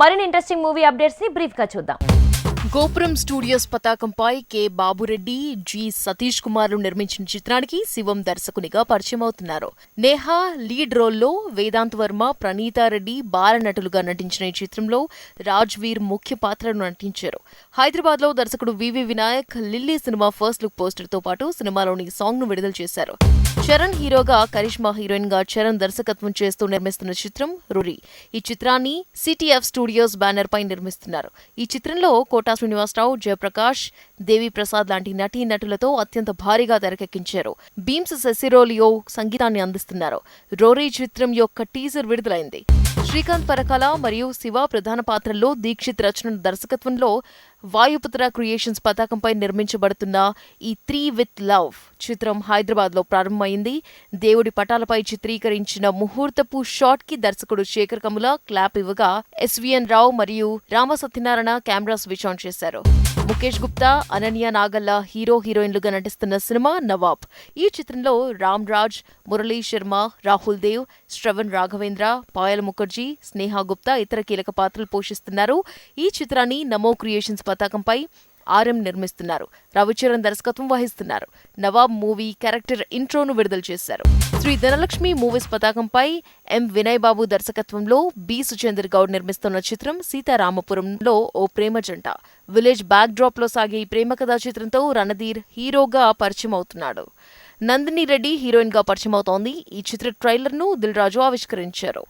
మరిన్ని interesting movie అప్డేట్స్ని బ్రీఫ్గా చూద్దాం. గోపురం స్టూడియోస్ పతాకంపై కె బాబురెడ్డి జి సతీష్ కుమార్లు నిర్మించిన చిత్రానికి శివం దర్శకునిగా పరిచయం అవుతున్నారు. నేహా లీడ్ రోల్లో వేదాంత్ వర్మ ప్రణీతారెడ్డి బాలనటులుగా నటించిన ఈ చిత్రంలో రాజ్వీర్ ముఖ్య పాత్రను నటించారు. హైదరాబాద్లో దర్శకుడు VV Vinayak Lily cinema first look పోస్టర్తో పాటు సినిమాలోని సాంగ్ను విడుదల చేశారు. చరణ్ హీరోగా కరిష్మా హీరోయిన్గా చరణ్ దర్శకత్వం చేస్తూ నిర్మిస్తున్న చిత్రం రురి. ఈ చిత్రాన్ని సిటీఎఫ్ స్టూడియోస్ బ్యానర్ పై నిర్మిస్తున్నారు. ఈ చిత్రంలో కోటా శ్రీనివాసరావు జయప్రకాష్ దేవి ప్రసాద్ లాంటి నటీ నటులతో అత్యంత భారీగా తెరకెక్కించారు. బీమ్స్ సెసిరోలియో సంగీతాన్ని అందిస్తున్నారు. రోరీ చిత్రం యొక్క టీజర్ విడుదలైంది. శ్రీకాంత్ పరకాల మరియు శివ ప్రధాన పాత్రల్లో దీక్షిత్ రచన దర్శకత్వంలో వాయుపుత్ర క్రియేషన్స్ పతాకంపై నిర్మించబడుతున్న ఈ త్రీ విత్ లవ్ చిత్రం హైదరాబాద్లో ప్రారంభమైంది. దేవుడి పటాలపై చిత్రీకరించిన ముహూర్తపు షాట్కి దర్శకుడు శేఖర్ కముల క్లాప్ ఇవ్వగా ఎస్విఎన్ రావు మరియు Rama Satyanarayana camera switch on చేశారు. ముఖేష్ గుప్తా అనన్య నాగల్ల హీరో హీరోయిన్లుగా నటిస్తున్న సినిమా నవాబ్. ఈ చిత్రంలో రామ్ రాజ్ మురళీ శర్మ రాహుల్ దేవ్ శ్రవణ్ రాఘవేంద్ర పాయల్ ముఖర్జీ స్నేహ గుప్తా ఇతర కీలక పాత్రలు పోషిస్తున్నారు. ఈ చిత్రాన్ని నమో క్రియేషన్స్ పతాకంపై ఆర్ఎం నిర్మిస్తున్నారు. రవిచరణ్ దర్శకత్వం వహిస్తున్నారు. నవాబ్ మూవీ క్యారెక్టర్ ఇంట్రోను విడుదల చేశారు. శ్రీ ధనలక్ష్మి మూవీస్ పతాకంపై ఎం వినయ్ బాబు దర్శకత్వంలో బి సుచేందర్ గౌడ్ నిర్మిస్తున్న చిత్రం సీతారామపురంలో ఓ ప్రేమ జంట. విలేజ్ బ్యాక్ డ్రాప్లో సాగే ఈ ప్రేమ కథా చిత్రంతో రణధీర్ హీరోగా పరిచయం అవుతున్నాడు నందిని రెడ్డి హీరోయిన్గా పరిచయం అవుతోంది ఈ చిత్ర ట్రైలర్ను దిల్ రాజు ఆవిష్కరించారు.